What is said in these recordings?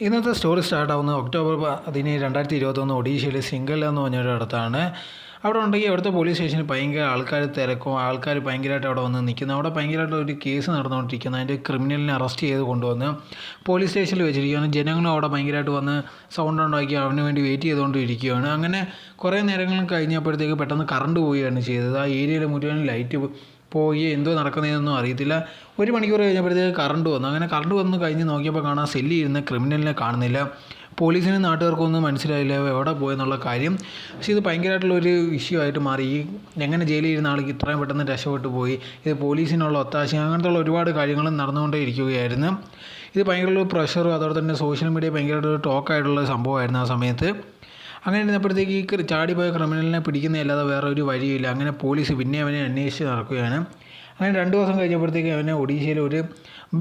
ഇന്നത്തെ story start ആവുന്നത് October പതിന് രണ്ടായിരത്തി ഇരുപത്തൊന്ന് ഒഡീഷയിലെ സിംഗൽ എന്ന് പറഞ്ഞൊരിടത്താണ് അവിടെ ഉണ്ടെങ്കിൽ അവിടുത്തെ പോലീസ് സ്റ്റേഷനിൽ ഭയങ്കര ആൾക്കാർ തിരക്കും ആൾക്കാർ ഭയങ്കരമായിട്ട് അവിടെ വന്ന് നിൽക്കുന്നു. അവിടെ ഭയങ്കരമായിട്ട് ഒരു കേസ് നടന്നുകൊണ്ടിരിക്കുന്നു. അതിന്റെ ക്രിമിനലിനെ അറസ്റ്റ് ചെയ്ത് കൊണ്ടുവന്ന് പോലീസ് സ്റ്റേഷനിൽ വെച്ചിരിക്കുകയാണ്. ജനങ്ങളും അവിടെ ഭയങ്കരമായിട്ട് വന്ന് സൗണ്ട് ഉണ്ടാക്കി അവന് വേണ്ടി വെയിറ്റ് ചെയ്തുകൊണ്ടിരിക്കുകയാണ്. അങ്ങനെ കുറേ നേരങ്ങളും കഴിഞ്ഞപ്പോഴത്തേക്ക് പെട്ടെന്ന് കറണ്ട് പോവുകയാണ് ചെയ്തത്. ആ ഏരിയയിൽ മുഴുവൻ ലൈറ്റ് പോയി എന്തോ നടക്കുന്നതെന്നൊന്നും അറിയത്തില്ല. ഒരു മണിക്കൂർ കഴിഞ്ഞപ്പോഴത്തേക്ക് കറണ്ട് വന്നു. അങ്ങനെ കറണ്ട് വന്ന് കഴിഞ്ഞ് നോക്കിയപ്പോൾ കാണാൻ സെല്ലിൽ ഇരുന്ന ക്രിമിനലിനെ കാണുന്നില്ല. പോലീസിനും നാട്ടുകാർക്കൊന്നും മനസ്സിലായില്ല എവിടെ പോയെന്നുള്ള കാര്യം. പക്ഷേ ഇത് ഭയങ്കരമായിട്ടുള്ളൊരു ഇഷ്യൂ ആയിട്ട് മാറി. ഈ എങ്ങനെ ജയിലിൽ ഇരുന്ന ആൾക്ക് ഇത്രയും പെട്ടെന്ന് രക്ഷപ്പെട്ടു പോയി. ഇത് പോലീസിനുള്ള ഒത്താശ അങ്ങനത്തെ ഒരുപാട് കാര്യങ്ങളും നടന്നുകൊണ്ടേ ഇരിക്കുകയായിരുന്നു. ഇത് ഭയങ്കര പ്രഷറും അതോടെ തന്നെ സോഷ്യൽ മീഡിയ ഭയങ്കരമായിട്ട് ടോക്കായിട്ടുള്ള സംഭവമായിരുന്നു ആ സമയത്ത്. അങ്ങനെ ഇരുന്നപ്പോഴത്തേക്ക് ഈ ചാടിപ്പോയ ക്രിമിനലിനെ പിടിക്കുന്നതല്ലാതെ വേറെ ഒരു വഴിയില്ല അങ്ങനെ പോലീസ് പിന്നെ അവനെ അന്വേഷിച്ച് നടക്കുകയാണ്. അങ്ങനെ രണ്ട് ദിവസം കഴിഞ്ഞപ്പോഴത്തേക്ക് അവനെ ഒഡീഷയിലെ ഒരു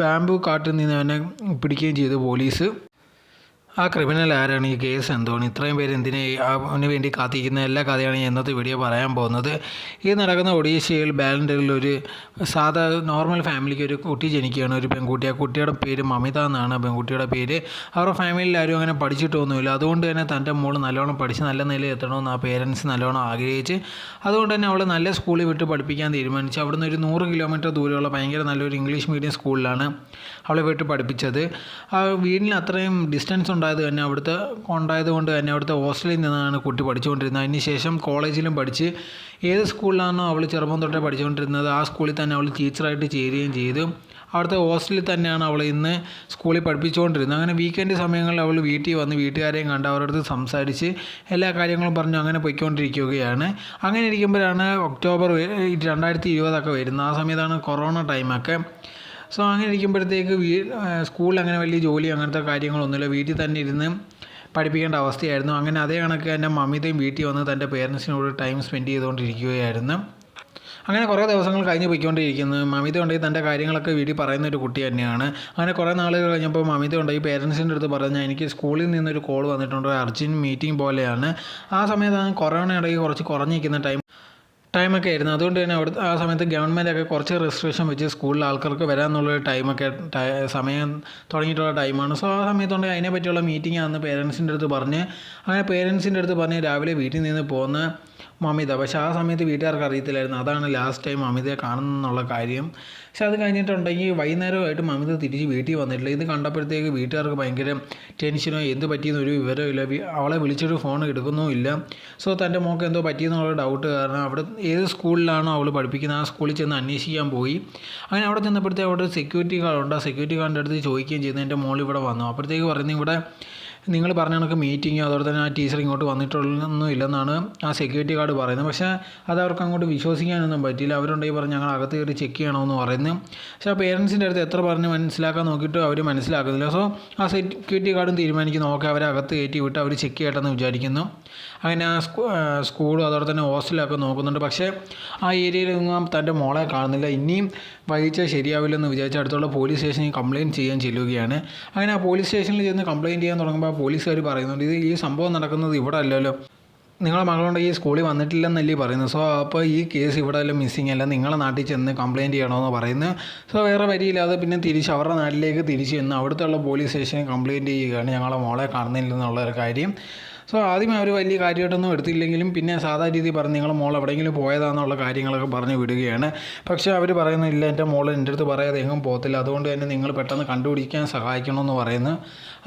ബാംബു കാട്ടിൽ നിന്ന് അവനെ പിടിക്കുകയും ചെയ്തു പോലീസ്. ആ ക്രിമിനൽ ആരാണ് ഈ കേസ് എന്താണ് ഇത്രയും പേര് എന്തിനെ അവന് വേണ്ടി കാത്തിരിക്കുന്ന എല്ലാ കഥയാണ് ഇന്നത്തെ വീഡിയോ പറയാൻ പോകുന്നത്. ഈ നടക്കുന്ന ഒഡീഷയിൽ ബാലൻഡറിൽ ഒരു സാധാ നോർമൽ ഫാമിലിക്ക് ഒരു കുട്ടി ജനിക്കുകയാണ്. ഒരു പെൺകുട്ടി. ആ കുട്ടിയുടെ പേര് മമിത എന്നാണ്. പെൺകുട്ടിയുടെ പേര് അവരുടെ ഫാമിലിയിൽ ആരും അങ്ങനെ പഠിച്ചിട്ടൊന്നുമില്ല. അതുകൊണ്ട് തന്നെ തന്റെ മോൾ നല്ലോണം പഠിച്ച് നല്ല നിലയിൽ എത്തണമെന്ന് ആ പേരൻസ് നല്ലോണം ആഗ്രഹിച്ച് അതുകൊണ്ട് തന്നെ അവളെ നല്ല സ്കൂളിൽ വിട്ട് പഠിപ്പിക്കാൻ തീരുമാനിച്ചു. അവിടുന്ന് ഒരു നൂറ് കിലോമീറ്റർ ദൂരമുള്ള ഭയങ്കര നല്ലൊരു ഇംഗ്ലീഷ് മീഡിയം സ്കൂളിലാണ് അവളെ വിട്ട് പഠിപ്പിച്ചത്. ആ വീടിന് അത്രയും ഡിസ്റ്റൻസ് ഉണ്ടായത് തന്നെ അവിടുത്തെ ഉണ്ടായത് കൊണ്ട് തന്നെ അവിടുത്തെ ഹോസ്റ്റലിൽ നിന്നാണ് കുട്ടി പഠിച്ചുകൊണ്ടിരുന്നത്. അതിനുശേഷം കോളേജിലും പഠിച്ച് ഏത് സ്കൂളിലാണോ അവൾ ചെറുപ്പം തൊട്ടേ പഠിച്ചുകൊണ്ടിരുന്നത് ആ സ്കൂളിൽ തന്നെ അവൾ ടീച്ചറായിട്ട് ചേരുകയും ചെയ്തു. അവിടുത്തെ ഹോസ്റ്റലിൽ തന്നെയാണ് അവൾ ഇന്ന് സ്കൂളിൽ പഠിപ്പിച്ചുകൊണ്ടിരുന്നത്. അങ്ങനെ വീക്കെൻഡ് സമയങ്ങളിൽ അവൾ വീട്ടിൽ വന്ന് വീട്ടുകാരെയും കണ്ട് അവരുടെ സംസാരിച്ച് എല്ലാ കാര്യങ്ങളും പറഞ്ഞു അങ്ങനെ പൊയ്ക്കൊണ്ടിരിക്കുകയാണ്. അങ്ങനെ ഇരിക്കുമ്പോഴാണ് ഒക്ടോബർ രണ്ടായിരത്തി ഇരുപതൊക്കെ വരുന്നത്. ആ സമയത്താണ് കൊറോണ ടൈമൊക്കെ സോ അങ്ങനെ ഇരിക്കുമ്പോഴത്തേക്ക് വീ സ്കൂളിൽ അങ്ങനെ വലിയ ജോലി അങ്ങനത്തെ കാര്യങ്ങളൊന്നുമില്ല. വീട്ടിൽ തന്നെ ഇരുന്ന് പഠിപ്പിക്കേണ്ട അവസ്ഥയായിരുന്നു. അങ്ങനെ അതേ കണക്ക് തന്നെ മമിതയും വീട്ടിൽ വന്ന് തന്റെ പേരൻസിനോട് ടൈം സ്പെൻഡ് ചെയ്തുകൊണ്ടിരിക്കുകയായിരുന്നു. അങ്ങനെ കുറേ ദിവസങ്ങൾ കഴിഞ്ഞ് പോയിക്കൊണ്ടിരിക്കുന്നു. മമിത ഉണ്ടെങ്കിൽ തന്റെ കാര്യങ്ങളൊക്കെ വീട്ടിൽ പറയുന്ന ഒരു കുട്ടി തന്നെയാണ്. അങ്ങനെ കുറേ നാളുകൾ കഴിഞ്ഞപ്പോൾ മമിത ഉണ്ടെങ്കിൽ പേരൻസിന്റെ അടുത്ത് പറഞ്ഞാൽ എനിക്ക് സ്കൂളിൽ നിന്നൊരു കോൾ വന്നിട്ടുണ്ട്. അർജന്റ് മീറ്റിംഗ് പോലെയാണ്. ആ സമയത്താണ് കൊറോണ ഇടയ്ക്ക് കുറച്ച് കുറഞ്ഞിരിക്കുന്ന ടൈം ടൈമൊക്കെ ആയിരുന്നു. അതുകൊണ്ട് തന്നെ അവിടെ ആ സമയത്ത് ഗവൺമെന്റ് ഒക്കെ കുറച്ച് റെസ്ട്രിക്ഷൻ വെച്ച് സ്കൂളിൽ ആൾക്കാർക്ക് വരാനുള്ള ടൈമൊക്കെ സമയം തുടങ്ങിയിട്ടുള്ള ടൈമാണ് സോ ആ സമയത്തുകൊണ്ട് അതിനെ പറ്റിയുള്ള മീറ്റിംഗ് അന്ന് പേരൻസിന്റെ അടുത്ത് പറഞ്ഞ് അങ്ങനെ പേരൻസിന്റെ അടുത്ത് പറഞ്ഞ് രാവിലെ വീട്ടിൽ നിന്ന് പോകുന്ന മമിത. പക്ഷേ ആ സമയത്ത് വീട്ടുകാർക്ക് അറിയത്തില്ലായിരുന്നു. അതാണ് ലാസ്റ്റ് ടൈം അമിതയെ കാണുന്നുള്ള കാര്യം. പക്ഷെ അത് കഴിഞ്ഞിട്ടുണ്ടെങ്കിൽ വൈകുന്നേരമായിട്ട് മമിത തിരിച്ച് വീട്ടിൽ വന്നിട്ടില്ല. ഇത് കണ്ടപ്പോഴത്തേക്ക് വീട്ടുകാർക്ക് ഭയങ്കര ടെൻഷനോ എന്ത് പറ്റിയെന്ന് ഒരു വിവരമില്ല അവളെ വിളിച്ചൊരു ഫോൺ എടുക്കുന്നുമില്ല സോ തന്റെ മോൾക്ക് എന്തോ പറ്റിയെന്നുള്ള ഡൗട്ട് കാരണം അവിടെ ഏത് സ്കൂളിലാണോ അവൾ പഠിപ്പിക്കുന്നത് ആ സ്കൂളിൽ ചെന്ന് അന്വേഷിക്കാൻ പോയി. അങ്ങനെ അവിടെ ചെന്നപ്പോഴത്തേക്ക് അവിടെ സെക്യൂരിറ്റി ഗാർഡുണ്ട് ആ സെക്യൂരിറ്റി ഗാർഡിന്റെ അടുത്ത് ചോദിക്കുകയും ചെയ്യുന്നത് എന്റെ മോൾ ഇവിടെ വന്നു. അപ്പോഴത്തേക്ക് പറയുന്നത് ഇവിടെ നിങ്ങൾ പറഞ്ഞ കണക്ക് മീറ്റിങ്ങോ അതുപോലെ തന്നെ ആ ടീച്ചർ ഇങ്ങോട്ട് വന്നിട്ടൊന്നും ഇല്ലെന്നാണ് ആ സെക്യൂരിറ്റി ഗാർഡ് പറയുന്നത്. പക്ഷേ അത് അവർക്ക് അങ്ങോട്ട് വിശ്വസിക്കാനൊന്നും പറ്റിയില്ല. അവരുണ്ടെങ്കിൽ പറഞ്ഞ് ഞങ്ങൾ അകത്ത് കയറി ചെക്ക് ചെയ്യണമെന്ന് പറയുന്നു. പക്ഷേ ആ പേരൻസിന്റെ അടുത്ത് എത്ര പറഞ്ഞ് മനസ്സിലാക്കാൻ നോക്കിയിട്ട് അവർ മനസ്സിലാക്കുന്നില്ല. സോ ആ സെക്യൂരിറ്റി ഗാർഡും തീരുമാനിക്കുന്നു. ഓക്കെ അവരെ അകത്ത് കയറ്റി വിട്ട് അവർ ചെക്ക് ചെയ്യട്ടെന്ന് വിചാരിക്കുന്നു. അങ്ങനെ ആ സ്കൂ സ്കൂളും അതോടെ തന്നെ ഹോസ്റ്റലൊക്കെ നോക്കുന്നുണ്ട്. പക്ഷേ ആ ഏരിയയിലൊന്നും തന്റെ മോളെ കാണുന്നില്ല. ഇനിയും വൈകിച്ചാൽ ശരിയാവില്ലെന്ന് വിചാരിച്ച് അടുത്തുള്ള പോലീസ് സ്റ്റേഷനിൽ കംപ്ലയിന്റ് ചെയ്യാൻ ചെല്ലുകയാണ്. അങ്ങനെ ആ പോലീസ് സ്റ്റേഷനിൽ ചെന്ന് കംപ്ലയിന്റ് ചെയ്യാൻ തുടങ്ങുമ്പോൾ ആ പോലീസുകാർ പറയുന്നുണ്ട് ഇത് ഈ സംഭവം നടക്കുന്നത് ഇവിടെ അല്ലല്ലോ. നിങ്ങളെ മകളുണ്ട് ഈ സ്കൂളിൽ വന്നിട്ടില്ലെന്നല്ലേ പറയുന്നത്. സോ അപ്പോൾ ഈ കേസ് ഇവിടെ എല്ലാം മിസ്സിങ് അല്ല. നിങ്ങളെ നാട്ടിൽ ചെന്ന് കംപ്ലയിന്റ് ചെയ്യണമെന്ന് പറയുന്നത്. സോ വേറെ വരിയില്ലാതെ പിന്നെ തിരിച്ച് അവരുടെ നാട്ടിലേക്ക് തിരിച്ച് ചെന്ന് അവിടുത്തെ പോലീസ് സ്റ്റേഷനിൽ കംപ്ലയിന്റ് ചെയ്യുകയാണ് ഞങ്ങളെ മോളെ കാണുന്നില്ലെന്നുള്ള ഒരു കാര്യം. സോ ആദ്യം അവർ വലിയ കാര്യമായിട്ടൊന്നും എടുത്തില്ലെങ്കിലും പിന്നെ സാധാ രീതിയിൽ പറഞ്ഞ് നിങ്ങൾ മോൾ എവിടെയെങ്കിലും പോയതാണെന്നുള്ള കാര്യങ്ങളൊക്കെ പറഞ്ഞ് വിടുകയാണ്. പക്ഷേ അവർ പറയുന്നില്ല എന്റെ മോൾ എന്റെ അടുത്ത് പറയാതെ എങ്ങും പോകത്തില്ല. അതുകൊണ്ട് തന്നെ നിങ്ങൾ പെട്ടെന്ന് കണ്ടുപിടിക്കാൻ സഹായിക്കണമെന്ന് പറയുന്നു.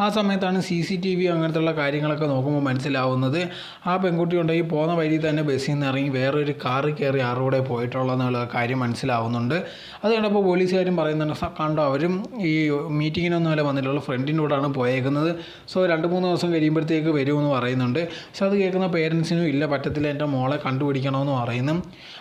ആ സമയത്താണ് സി സി ടി വി അങ്ങനത്തെയുള്ള കാര്യങ്ങളൊക്കെ നോക്കുമ്പോൾ മനസ്സിലാവുന്നത്. ആ പെൺകുട്ടി ഉണ്ടെങ്കിൽ പോകുന്ന വഴി തന്നെ ബസ്സിൽ നിന്ന് ഇറങ്ങി വേറൊരു കാറിൽ കയറി ആറുകൂടെ പോയിട്ടുള്ളതെന്നുള്ള കാര്യം മനസ്സിലാവുന്നുണ്ട്. അത് കണ്ടപ്പോൾ പോലീസുകാരും പറയുന്നുണ്ട് "സ- കണ്ടോ അവരും ഈ മീറ്റിങ്ങിനൊന്നുമല്ല വന്നിട്ടുള്ള ഫ്രണ്ടിന്റെ കൂടെയാണ് പോയേക്കുന്നത്. സോ രണ്ട് മൂന്ന് ദിവസം കഴിയുമ്പോഴത്തേക്ക് വരുമെന്ന് പറയുന്നുണ്ട്. പക്ഷെ അത് കേൾക്കുന്ന പേരൻസിനും ഇല്ല പറ്റത്തില്ല എന്റെ മോളെ കണ്ടുപിടിക്കണമെന്ന് പറയുന്നു.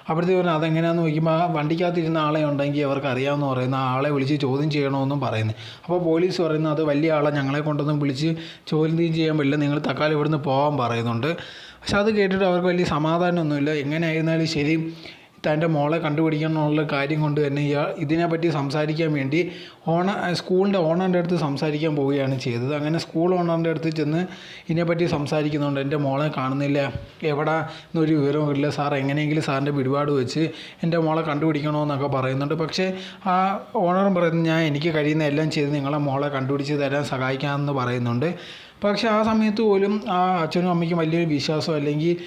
അപ്പോഴത്തേക്ക് പറഞ്ഞു അതെങ്ങനെയാണെന്ന് നോക്കുമ്പോൾ ആ വണ്ടിക്കകത്തിരുന്ന ആളെ ഉണ്ടെങ്കിൽ അവർക്ക് അറിയാമെന്ന് പറയുന്നു. ആ ആളെ വിളിച്ച് ചോദ്യം ചെയ്യണമെന്നും പറയുന്നു. അപ്പോൾ പോലീസ് പറയുന്നു അത് വലിയ ആളെ ഞങ്ങളെ കൊണ്ടൊന്നും വിളിച്ച് ചോദ്യം ചെയ്യാൻ പറ്റില്ല നിങ്ങൾ തക്കാലം ഇവിടുന്ന് പോകാൻ പറയുന്നുണ്ട്. പക്ഷെ അത് കേട്ടിട്ട് അവർക്ക് വലിയ സമാധാനമൊന്നുമില്ല. എങ്ങനെയായിരുന്നാലും ശരി തന്റെ മോളെ കണ്ടുപിടിക്കണം എന്നുള്ള കാര്യം കൊണ്ട് തന്നെ ഇയാൾ ഇതിനെപ്പറ്റി സംസാരിക്കാൻ വേണ്ടി ഓണ സ്കൂളിന്റെ ഓണറിന്റെ അടുത്ത് സംസാരിക്കാൻ പോവുകയാണ് ചെയ്തത്. അങ്ങനെ സ്കൂൾ ഓണറിന്റെ അടുത്ത് ചെന്ന് ഇതിനെപ്പറ്റി സംസാരിക്കുന്നുണ്ട്. എന്റെ മോളെ കാണുന്നില്ല. എവിടെ? എന്നൊരു ഇല്ല. സാർ എങ്ങനെയെങ്കിലും സാറിന്റെ പിടിപാട് വെച്ച് എന്റെ മോളെ കണ്ടുപിടിക്കണമെന്നൊക്കെ പറയുന്നുണ്ട്. പക്ഷേ ആ ഓണറും പറയുന്നത് ഞാൻ എനിക്ക് കഴിയുന്ന എല്ലാം ചെയ്ത് നിങ്ങളെ മോളെ കണ്ടുപിടിച്ച് തരാൻ സഹായിക്കാമെന്ന് പറയുന്നുണ്ട്. പക്ഷേ ആ സമയത്ത് പോലും ആ അച്ഛനും അമ്മയ്ക്കും വലിയൊരു വിശ്വാസം അല്ലെങ്കിൽ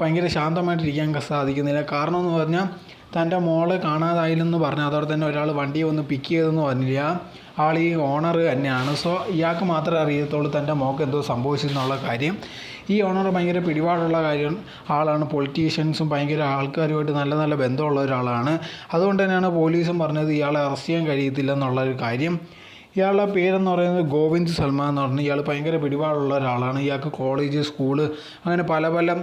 ഭയങ്കര ശാന്തമായിട്ടിരിക്കാൻ സാധിക്കുന്നില്ല. കാരണം എന്ന് പറഞ്ഞാൽ തന്റെ മോളെ കാണാതായില്ലെന്ന് പറഞ്ഞു അതോടെ തന്നെ ഒരാൾ വണ്ടി വന്ന് പിക്ക് ചെയ്തെന്ന് പറഞ്ഞില്ല. ആൾ ഈ ഓണർ തന്നെയാണ്. സോ ഇയാൾക്ക് മാത്രമേ അറിയത്തുള്ളൂ തന്റെ മോക്ക് എന്തോ സംഭവിച്ചെന്നുള്ള കാര്യം. ഈ ഓണർ ഭയങ്കര പിടിപാടുള്ള കാര്യം. ആളാണ് പൊളിറ്റീഷ്യൻസും ഭയങ്കര ആൾക്കാരുമായിട്ട് നല്ല നല്ല ബന്ധമുള്ള ഒരാളാണ്. അതുകൊണ്ട് തന്നെയാണ് പോലീസും പറഞ്ഞത് ഇയാളെ അറസ്റ്റ് ചെയ്യാൻ കഴിയത്തില്ല എന്നുള്ളൊരു കാര്യം. ഇയാളുടെ പേരെന്ന് പറയുന്നത് ഗോവിന്ദ് സൽമാൻ എന്ന് പറഞ്ഞു ഇയാൾ ഭയങ്കര പിടിപാടുള്ള ഒരാളാണ്. ഇയാൾക്ക് കോളേജ് സ്കൂൾ അങ്ങനെ പല പല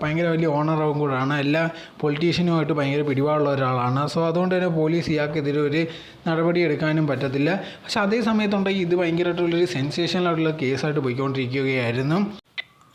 ഭയങ്കര വലിയ ഓണറും കൂടാണ് എല്ലാ പൊളിറ്റീഷ്യനുമായിട്ട് ഭയങ്കര പിടിപാടുള്ള ഒരാളാണ്. സോ അതുകൊണ്ട് തന്നെ പോലീസ് ഇയാൾക്കെതിരെ ഒരു നടപടി എടുക്കാനും പറ്റത്തില്ല. പക്ഷെ അതേ സമയത്തുണ്ടെങ്കിൽ ഇത് ഭയങ്കരമായിട്ടുള്ളൊരു സെൻസേഷനായിട്ടുള്ള കേസായിട്ട് പോയിക്കൊണ്ടിരിക്കുകയായിരുന്നു.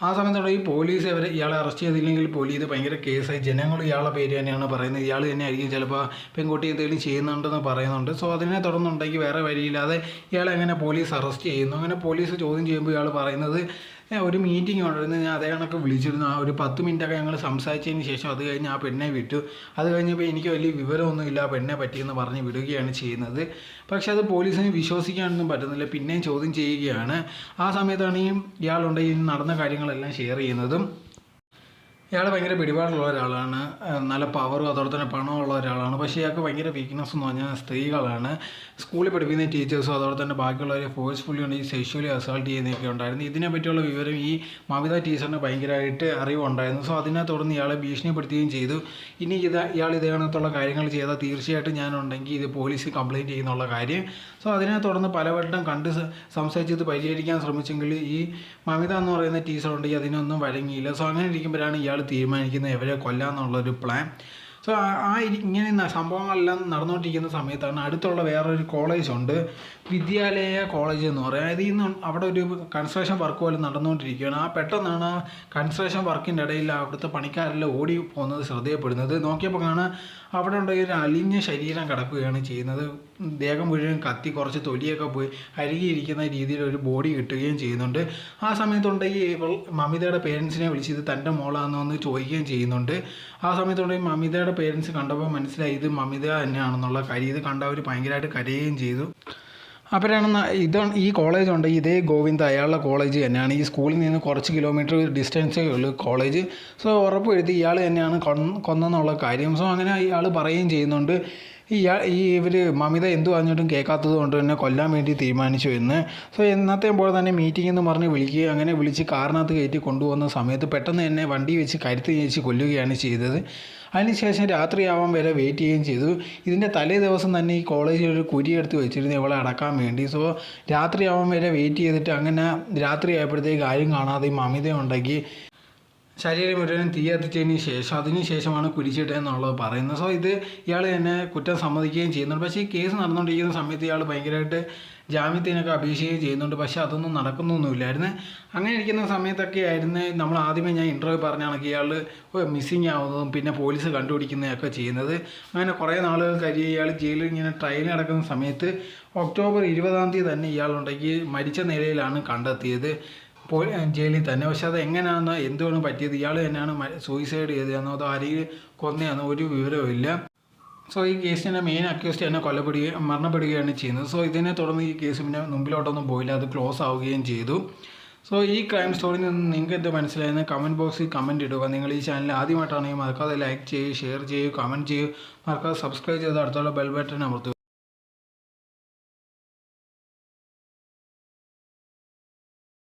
ആ സമയത്തുള്ള ഈ പോലീസ് അവരെ ഇയാളെ അറസ്റ്റ് ചെയ്തില്ലെങ്കിൽ പോലീസ് ഇത് ഭയങ്കര കേസായി. ജനങ്ങൾ ഇയാളെ പേര് തന്നെയാണ് പറയുന്നത്. ഇയാൾ തന്നെ ആയിരിക്കും ചിലപ്പോൾ പെൺകുട്ടി എന്തെങ്കിലും ചെയ്യുന്നുണ്ടെന്ന് പറയുന്നുണ്ട്. സോ അതിനെ തുടർന്നുണ്ടെങ്കിൽ വേറെ വഴിയില്ലാതെ ഇയാളെ എങ്ങനെ പോലീസ് അറസ്റ്റ് ചെയ്യുന്നു? അങ്ങനെ പോലീസ് ചോദ്യം ചെയ്യുമ്പോൾ ഇയാൾ പറയുന്നത് "ഏ, ഒരു മീറ്റിംഗ് ഉണ്ടായിരുന്നു ഞാൻ അതേ കണക്ക് വിളിച്ചിരുന്നു. ആ ഒരു പത്ത് മിനിറ്റൊക്കെ ഞങ്ങൾ സംസാരിച്ചതിന് ശേഷം അത് കഴിഞ്ഞ് ആ പെണ്ണെ വിട്ടു. അത് കഴിഞ്ഞപ്പോൾ എനിക്ക് വലിയ വിവരമൊന്നുമില്ല ആ പെണ്ണെ പറ്റിയെന്ന് പറഞ്ഞ് വിടുകയാണ് ചെയ്യുന്നത്. പക്ഷേ അത് പോലീസിനെ വിശ്വസിക്കാനൊന്നും പറ്റുന്നില്ല. പിന്നെയും ചോദ്യം ചെയ്യുകയാണ്. ആ സമയത്താണ് ഈ ഇയാളുണ്ടെങ്കിൽ നടന്ന കാര്യങ്ങളെല്ലാം ഷെയർ ചെയ്യുന്നതും. ഇയാൾ ഭയങ്കര പിടിപാടുള്ള ഒരാളാണ്. നല്ല പവറും അതോടെ തന്നെ പണമുള്ള ഒരാളാണ്. പക്ഷേ ഇയാൾക്ക് ഭയങ്കര വീക്ക്നെസ് എന്ന് പറഞ്ഞാൽ സ്ത്രീകളാണ്. സ്കൂളിൽ പഠിപ്പിക്കുന്ന ടീച്ചേഴ്സും അതോടെ തന്നെ ബാക്കിയുള്ളവരെ ഫോഴ്സ്ഫുള്ളി ഉണ്ട് ഈ സെക്ഷലി അസാൾട്ട് ചെയ്യുന്നതൊക്കെ ഉണ്ടായിരുന്നു. ഇതിനെ പറ്റിയുള്ള വിവരം ഈ മമിത ടീച്ചറിന് ഭയങ്കരമായിട്ട് അറിവുണ്ടായിരുന്നു. സോ അതിനെ തുടർന്ന് ഇയാളെ ഭീഷണിപ്പെടുത്തുകയും ചെയ്തു. ഇനി ഇത് ഇയാൾ ഇതേ കണക്കുള്ള കാര്യങ്ങൾ ചെയ്താൽ തീർച്ചയായിട്ടും ഞാനുണ്ടെങ്കിൽ ഇത് പോലീസിൽ കംപ്ലയിന്റ് ചെയ്യുന്നുള്ള കാര്യം. സോ അതിനെ തുടർന്ന് പലവട്ടം കണ്ട് സംസാരിച്ചത് പരിഹരിക്കാൻ ശ്രമിച്ചെങ്കിൽ ഈ മമിത എന്ന് പറയുന്ന ടീച്ചർ ഉണ്ടെങ്കിൽ അതിനൊന്നും വഴങ്ങിയില്ല. സോ അങ്ങനെ ഇരിക്കുമ്പോഴാണ് ഇയാൾ തീരുമാനിക്കുന്നത് ഇവരെ കൊല്ലാമെന്നുള്ളൊരു പ്ലാൻ സോ ആ- ഇങ്ങനെ സംഭവങ്ങളെല്ലാം നടന്നുകൊണ്ടിരിക്കുന്ന സമയത്താണ് അടുത്തുള്ള വേറൊരു കോളേജ് ഉണ്ട്. വിദ്യാലയ കോളേജ് എന്ന് പറയും. അതായത് ഇന്ന് അവിടെ ഒരു കൺസ്ട്രക്ഷൻ വർക്ക് പോലെ നടന്നുകൊണ്ടിരിക്കുകയാണ് ആ പെട്ടെന്നാണ് കൺസ്ട്രക്ഷൻ വർക്കിന്റെ ഇടയിൽ അവിടുത്തെ പണിക്കാരെല്ലാം ഓടി പോകുന്നത് ശ്രദ്ധയപ്പെടുന്നത്. നോക്കിയപ്പോൾ കാണാൻ അവിടെ ഉണ്ടായി ഒരു അലിഞ്ഞ ശരീരം കിടക്കുകയാണ് ചെയ്യുന്നത്. ദേഹം മുഴുവൻ കത്തി കുറച്ച് തൊലിയൊക്കെ പോയി അരുകിയിരിക്കുന്ന രീതിയിൽ ഒരു ബോഡി കിട്ടുകയും ചെയ്യുന്നുണ്ട്. ആ സമയത്തുണ്ടെങ്കിൽ മമിതയുടെ പേരൻസിനെ വിളിച്ച് ഇത് തന്റെ മോളാണെന്ന് വന്ന് ചോദിക്കുകയും ചെയ്യുന്നുണ്ട്. ആ സമയത്തുണ്ടെങ്കിൽ മമിതയുടെ പേരൻസ് കണ്ടപ്പോൾ മനസ്സിലായി ഇത് മമിത തന്നെയാണെന്നുള്ള കാര്യം. ഇത് കണ്ടവർ ഭയങ്കരമായിട്ട് കരയുകയും ചെയ്തു. അപ്പോഴാണ് ഇതാണ് ഈ കോളേജ് ഉണ്ട് ഇതേ ഗോവിന്ദ് അയാളുടെ കോളേജ് തന്നെയാണ്. ഈ സ്കൂളിൽ നിന്ന് കുറച്ച് കിലോമീറ്റർ ഡിസ്റ്റൻസേ ഉള്ളൂ കോളേജ് സോ ഉറപ്പ് എഴുതി ഇയാൾ തന്നെയാണ് കൊന്ന കൊന്നെന്നുള്ള കാര്യം. സോ അങ്ങനെ ഇയാൾ പറയുകയും ചെയ്യുന്നുണ്ട്. ഇയാൾ ഈ ഇവർ മമിത എന്തു പറഞ്ഞിട്ടും കേൾക്കാത്തത് കൊണ്ട് തന്നെ കൊല്ലാൻ വേണ്ടി തീരുമാനിച്ചു എന്ന്. സോ എന്നത്തെ പോലെ തന്നെ മീറ്റിംഗ് എന്ന് പറഞ്ഞ് വിളിക്കുകയും അങ്ങനെ വിളിച്ച് കാറിനകത്ത് കയറ്റി കൊണ്ടുപോകുന്ന സമയത്ത് പെട്ടെന്ന് തന്നെ വണ്ടി വെച്ച് കരുത്ത് ചേച്ചി കൊല്ലുകയാണ് ചെയ്തത്. അതിനുശേഷം രാത്രിയാവാൻ വരെ വെയിറ്റ് ചെയ്യുകയും ചെയ്തു. ഇതിന്റെ തലേ ദിവസം തന്നെ ഈ കോളേജിൽ ഒരു കുരിയെടുത്ത് വെച്ചിരുന്നു. ഇവളെ അടക്കാൻ വേണ്ടി. സോ രാത്രിയാവാൻ വരെ വെയിറ്റ് ചെയ്തിട്ട് അങ്ങനെ രാത്രി ആയപ്പോഴത്തേക്ക് ആരും കാണാതെ ഈ മമിത ഉണ്ടെങ്കിൽ ശരീരം മുഴുവൻ തീ കത്തിച്ചതിന് ശേഷം അതിന് ശേഷമാണ് കുരിശിട്ടത് എന്നുള്ളത് പറയുന്നത്. സോ ഇത് ഇയാൾ തന്നെ കുറ്റം സമ്മതിക്കുകയും ചെയ്യുന്നുണ്ട്. പക്ഷേ ഈ കേസ് നടന്നുകൊണ്ടിരിക്കുന്ന സമയത്ത് ഇയാൾ ഭയങ്കരമായിട്ട് ജാമ്യത്തിനൊക്കെ അപേക്ഷിക്കുകയും ചെയ്യുന്നുണ്ട്. പക്ഷേ അതൊന്നും നടക്കുന്നൊന്നുമില്ലായിരുന്നു. അങ്ങനെ ഇരിക്കുന്ന സമയത്തൊക്കെ ആയിരുന്നു നമ്മൾ ആദ്യമേ ഞാൻ ഇന്റർവ്യൂ പറഞ്ഞ കണക്ക് ഇയാൾ മിസ്സിങ് ആവുന്നതും പിന്നെ പോലീസ് കണ്ടുപിടിക്കുന്നതൊക്കെ ചെയ്യുന്നത്. അങ്ങനെ കുറേ നാളുകൾ കഴിയും ഇയാൾ ജയിലിൽ ഇങ്ങനെ ട്രയൽ നടക്കുന്ന സമയത്ത് ഒക്ടോബർ ഇരുപതാം തീയതി തന്നെ ഇയാളുണ്ടെങ്കിൽ മരിച്ച നിലയിലാണ് കണ്ടെത്തിയത്. ജയിലിൽ തന്നെ. പക്ഷെ അത് എങ്ങനെയാണെന്നോ എന്തുകൊണ്ട് പറ്റിയത്? ഇയാൾ തന്നെയാണ് സൂയിസൈഡ് ചെയ്തതെന്നോ അതോ ആരെയും കൊന്നയാണെന്നോ ഒരു വിവരവും ഇല്ല. സോ ഈ കേസിന്റെ മെയിൻ അക്യൂസ്റ്റ് തന്നെ കൊല്ലപ്പെടുകയും മരണപ്പെടുകയാണ് ചെയ്യുന്നത്. സോ ഇതിനെ തുടർന്ന് ഈ കേസ് പിന്നെ മുമ്പിലോട്ടൊന്നും പോയില്ല. അത് ക്ലോസ് ആവുകയും ചെയ്തു. സോ ഈ ക്രൈം സ്റ്റോറിയിൽ നിന്ന് നിങ്ങൾക്ക് എന്ത് മനസ്സിലായെന്ന് കമന്റ് ബോക്സിൽ കമന്റ് ഇടുക. നിങ്ങൾ ഈ ചാനൽ ആദ്യമായിട്ടാണെങ്കിൽ മറക്കാതെ ലൈക്ക് ചെയ്യുക ഷെയർ ചെയ്യുക കമന്റ് ചെയ്യുക. മറക്കാതെ സബ്സ്ക്രൈബ് ചെയ്ത് അടുത്തുള്ള ബെൽ ബട്ടൺ അമർത്തുക.